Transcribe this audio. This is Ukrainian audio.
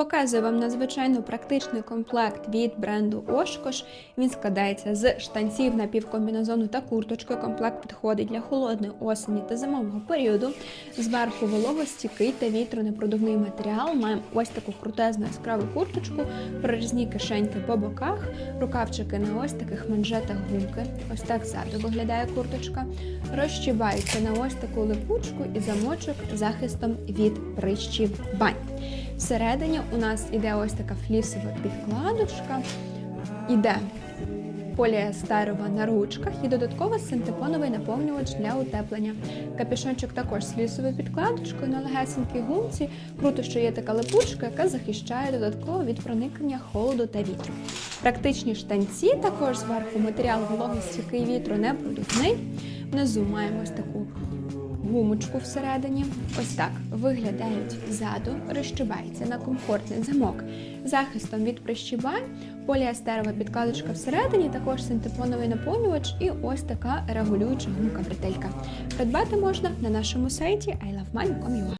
Показую вам надзвичайно практичний комплект від бренду Oshkosh. Він складається з штанців напівкомбінезону та курточки. Комплект підходить для холодної осені та зимового періоду. Зверху вологостійкий та вітронепродувний матеріал. Маємо ось таку крутезну яскраву курточку, прорізні кишеньки по боках, рукавчики на ось таких манжетах гумки. Ось так ззаду виглядає курточка. Розчібається на ось таку липучку і замочок захистом від прищів бань. Всередині у нас іде ось така флісова підкладочка, іде поліестерова на ручках і додатково синтепоновий наповнювач для утеплення. Капюшончик також з флісовою підкладочкою на легесенькій гумці. Круто, що є така липучка, яка захищає додатково від проникнення холоду та вітру. Практичні штанці також зверху матеріал вологостійкий вітру не продувний. Внизу маємо ось таку гумочку всередині. Ось так виглядають ззаду, розчибається на комфортний замок захистом від прищібань, поліестерова підкладочка всередині, також синтепоновий наповнювач і ось така регулююча гумка бретелька. Придбати можна на нашому сайті ilovemoney.com.ua